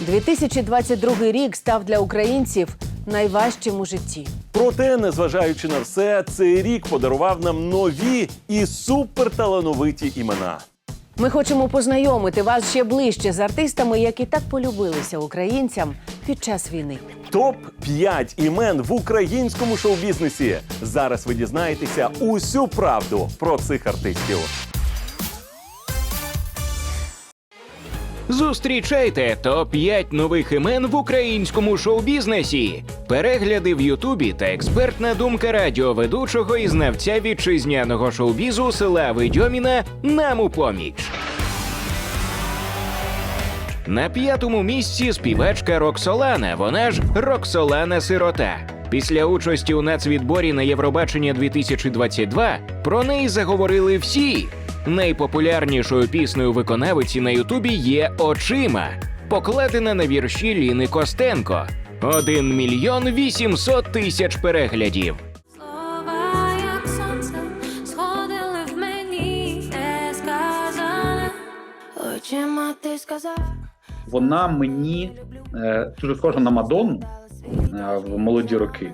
2022 рік став для українців найважчим у житті. Проте, незважаючи на все, цей рік подарував нам нові і суперталановиті імена. Ми хочемо познайомити вас ще ближче з артистами, які так полюбилися українцям під час війни. Топ 5 імен в українському шоу-бізнесі. Зараз ви дізнаєтеся усю правду про цих артистів. Зустрічайте топ-5 нових імен в українському шоу-бізнесі. Перегляди в Ютубі та експертна думка радіоведучого і знавця вітчизняного шоу-бізу Слави Дьоміна нам у поміч. На п'ятому місці співачка Роксолана, вона ж Роксолана Сирота. Після участі у нацвідборі на Євробачення 2022 про неї заговорили всі. Найпопулярнішою піснею виконавиці на Ютубі є Очима, покладена на вірші Ліни Костенко. 1 мільйон 800 тисяч переглядів. Слова, як сонце, сходили в мені несказане. Очима ти сказав. Вона мені е, дуже схожа на Мадонну е, в молоді роки.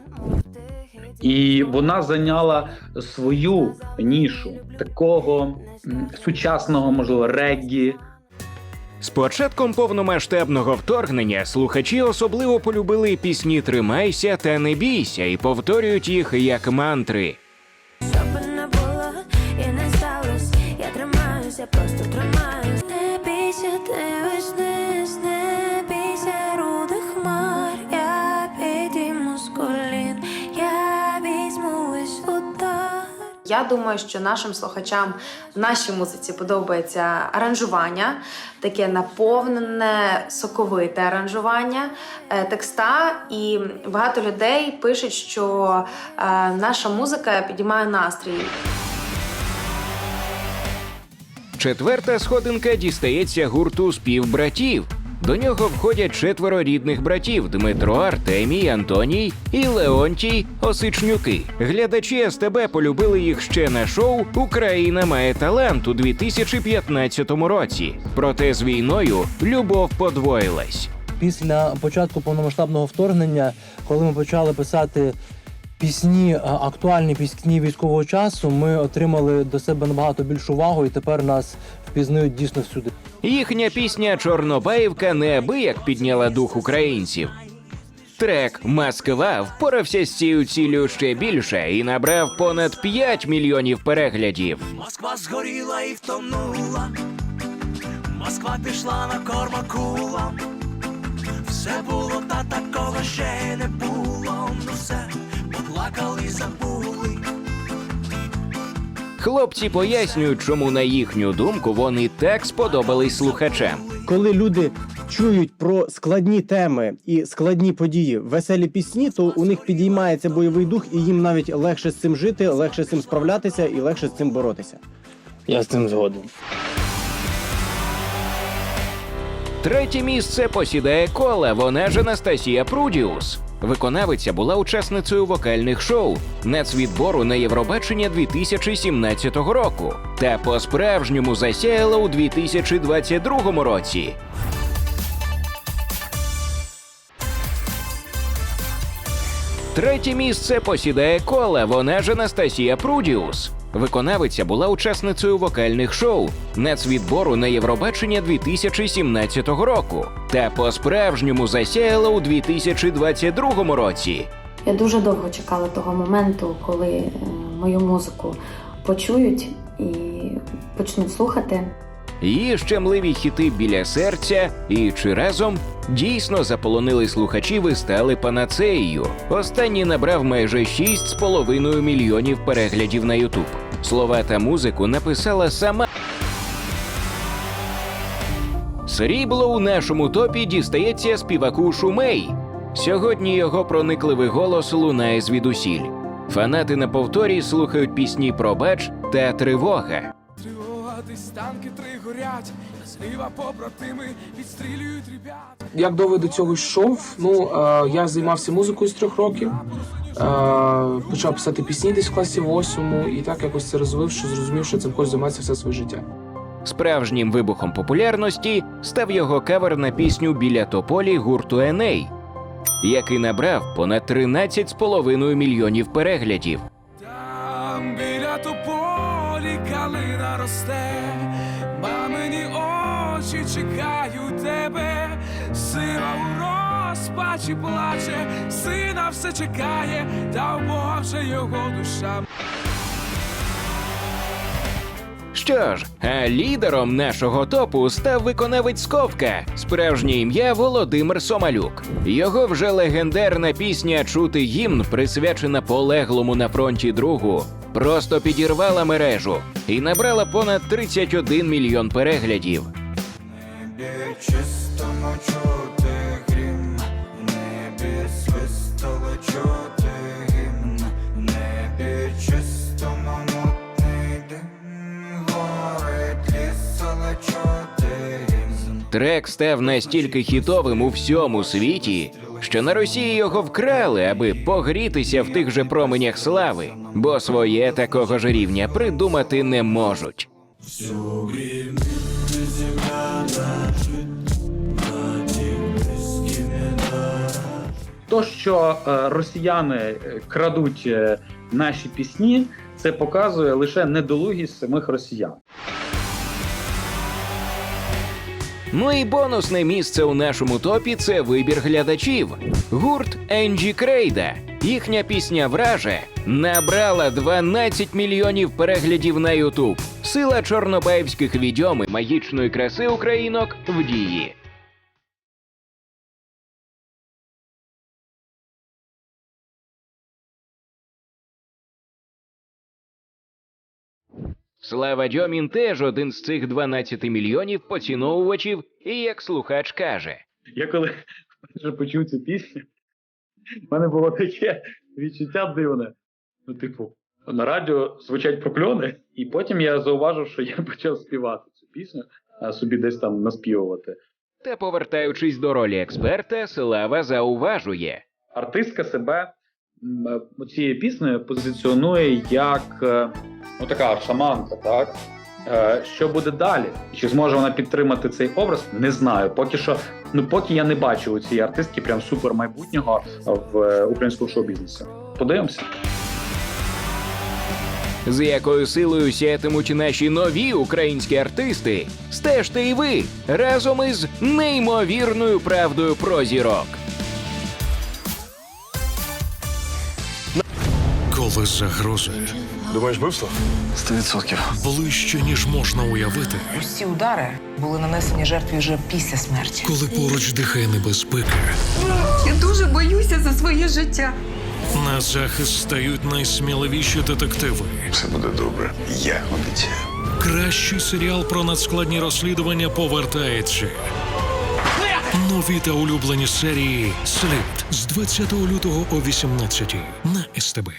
І вона зайняла свою нішу такого сучасного, можливо, реггі, З початком повномасштабного вторгнення слухачі особливо полюбили пісні Тримайся та не бійся і повторюють їх як мантри. Я думаю, що нашим слухачам в нашій музиці подобається аранжування, таке наповнене, соковите аранжування е, текста. І багато людей пишуть, що е, наша музика підіймає настрій. Четверта сходинка дістається гурту співбратів. До нього входять четверо рідних братів Дмитро, Артемій, Антоній і Леонтій Осичнюки. Глядачі СТБ полюбили їх ще на шоу Україна має талант у 2015 році. Проте з війною любов подвоїлась. після початку повномасштабного вторгнення, коли ми почали писати пісні, актуальні пісні військового часу, ми отримали до себе набагато більшу увагу, і тепер нас впізнають дійсно всюди. Їхня пісня Чорнобаївка неабияк підняла дух українців. Трек Москва впорався з цією ціллю ще більше і набрав понад 5 мільйонів переглядів. Москва згоріла і втонула. Москва пішла на корма кулам. Все було ще не було. Ну все поплакали, забули. Хлопці пояснюють, чому на їхню думку вони так сподобались слухачам. коли люди чують про складні теми і складні події, веселі пісні, то у них підіймається бойовий дух, і їм навіть легше з цим жити, легше з цим справлятися і легше з цим боротися. Я з цим згоден. Третє місце посідає кола, вона ж Анастасія Прудіус. Виконавиця була учасницею вокальних шоу нацвідбору на Євробачення 2017 року та по-справжньому засяяла у 2022 році. Третє місце посідає кола, вона ж Анастасія Прудіус. Виконавиця була учасницею вокальних шоу нацвідбору на Євробачення 2017 року та по-справжньому засяяла у 2022 році. Я дуже довго чекала того моменту, коли е, мою музику почують і почнуть слухати. Її щемливі хіти біля серця і чи разом дійсно заполонили слухачів і стали панацеєю. Останній набрав майже 6,5 мільйонів переглядів на Ютуб. Слова та музику написала сама. Срібло у нашому топі дістається співаку Шумей. Сьогодні його проникливий голос лунає звідусіль. Фанати на повторі слухають пісні про бач та тривога. Десь танки три горять. Зліва побратими відстрілюють ребят. Як довго до цього йшов? Ну е, я займався музикою з трьох років. Е, почав писати пісні десь в класі восьмому, і так якось це розвив, що зрозумів, що цим хочу займатися все своє життя. Справжнім вибухом популярності став його кавер на пісню Біля тополі гурту Еней, який набрав понад 13,5 мільйонів переглядів. Там біля тополі калина росте, очі чекають тебе, сила у розпачі плаче, сина все чекає, та в Бога вже його душа. Що ж, а лідером нашого топу став виконавець Сковка, справжнє ім'я Володимир Сомалюк. Його вже легендарна пісня Чути гімн, присвячена полеглому на фронті другу, просто підірвала мережу і набрала понад 31 мільйон переглядів. Чистому чути грім, в небі свистало чути гімн, в небі чистому мутний дим, горить ліс, але чути гімн. Трек став настільки хітовим у всьому світі, що на Росії його вкрали, аби погрітися в тих же променях слави, бо своє такого ж рівня придумати не можуть. То, що е, росіяни е, крадуть е, наші пісні, це показує лише недолугість самих росіян. Ну і бонусне місце у нашому топі це вибір глядачів. Гурт Енджі Крейда. Їхня пісня Враже набрала 12 мільйонів переглядів на Ютуб. Сила чорнобаївських відьом і магічної краси українок в дії. Слава Дьомін теж один з цих 12 мільйонів поціновувачів, і як слухач каже. Я коли вперше почув цю пісню, в мене було таке відчуття дивне. Ну, типу, на радіо звучать прокльони, і потім я зауважив, що я почав співати цю пісню, а собі десь там наспівувати. Та повертаючись до ролі експерта, Слава зауважує. Артистка себе цією піснею позиціонує як е, ну, така шаманка, так? Е, Що буде далі? Чи зможе вона підтримати цей образ? Не знаю. Поки що, ну поки я не бачу у цієї артистки прям супер майбутнього в е, українському шоу-бізнесі. Подивимося. З якою силою сятимуть наші нові українські артисти, стежте і ви разом із неймовірною правдою про зірок. Коли загрози Думаєш, вбивство? Сто відсотків. ближче, ніж можна уявити, Усі удари були нанесені жертві вже після смерті. коли поруч дихає небезпека, Я дуже боюся за своє життя. на захист стають найсміливіші детективи. Все буде добре. Я обіцяю. Кращий серіал про надскладні розслідування повертається. Нові та улюблені серії Слід з 20 лютого о 18 на СТБ.